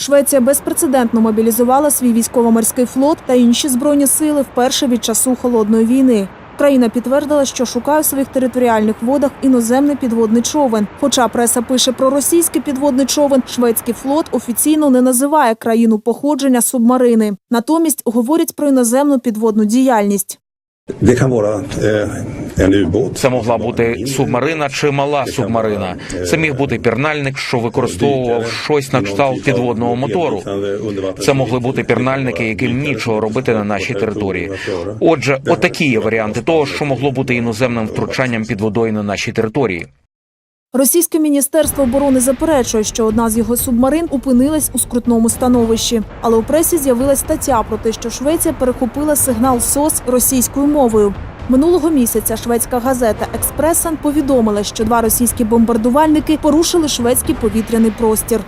Швеція безпрецедентно мобілізувала свій військово-морський флот та інші збройні сили вперше від часу холодної війни. Країна підтвердила, що шукає у своїх територіальних водах іноземний підводний човен. Хоча преса пише про російський підводний човен, шведський флот офіційно не називає країну походження субмарини. Натомість говорять про іноземну підводну діяльність. Eh. Це могла бути субмарина чи мала субмарина. Це міг бути пірнальник, що використовував щось на кшталт підводного мотору. Це могли бути пірнальники, яким нічого робити на нашій території. Отже, отакі є варіанти того, що могло бути іноземним втручанням під водою на нашій території. Російське міністерство оборони заперечує, що одна з його субмарин опинилась у скрутному становищі. Але у пресі з'явилась стаття про те, що Швеція перехопила сигнал СОС російською мовою. Минулого місяця шведська газета Експресан повідомила, що два російські бомбардувальники порушили шведський повітряний простір.